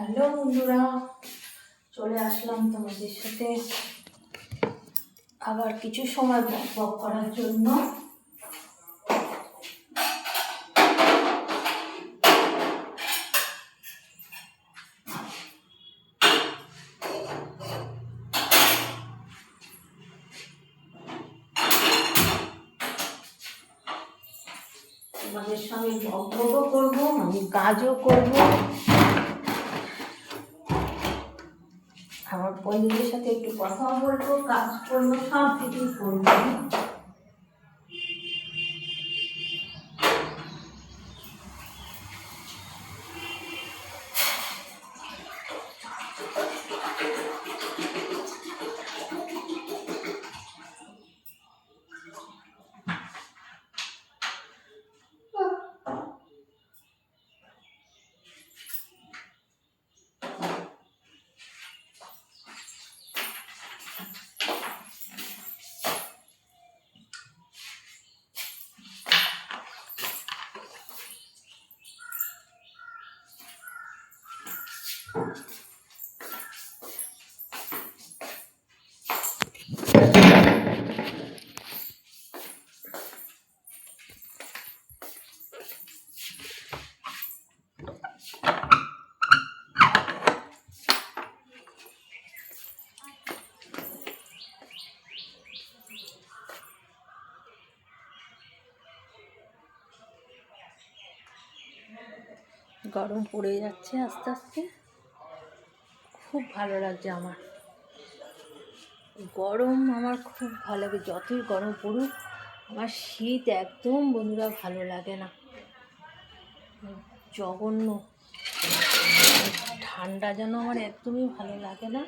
Hello বন্ধুরা, চলে আসলাম তোমাদের সাথে আবার কিছু সময় বক করার জন্য। তোমাদের সঙ্গে বক বকও করব আমি কাজও করব। আমার বন্ধুদের সাথে একটু কথা বলব কাজ করব সব কিছুই করব। গরম পড়ে যাচ্ছে আস্তে আস্তে। খুব ভালো লাগছে আমার। গরম আমার খুব ভালো লাগে, যতই গরম পড়ুক, আমার শীত একদম বন্ধুরা ভালো লাগে না। জঘন্য। ঠান্ডা যেন আমার একদমই ভালো লাগে না।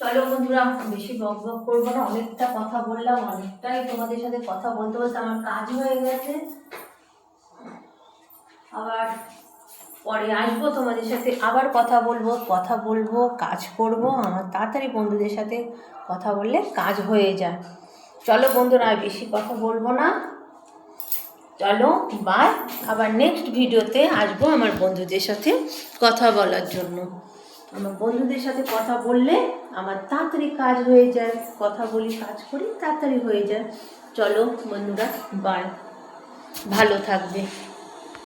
চলো বন্ধুরা বেশি বক বক করব না, অনেকটা কথা বললাম, অনেকটাই তোমাদের সাথে কথা বলতে বলতে আমার কাজ হয়ে গেছে। আবার পরে আসব, তোমাদের সাথে আবার কথা বলব কথা বলব, কাজ করব, আমার তাড়াতাড়ি বন্ধুদের সাথে কথা বললে কাজ হয়ে যায়। চলো বন্ধুরা বেশি কথা বলব না। চলো বাই আবার নেক্সট ভিডিওতে আসব আমার বন্ধুদের সাথে কথা বলার জন্য। আমার বন্ধুদের সাথে কথা বললে আমার তাড়াতাড়ি কাজ হয়ে যায়। কথা বলি, কাজ করি, তাড়াতাড়ি হয়ে যায়। চলো বন্ধুরা বাই ভালো থাকবে।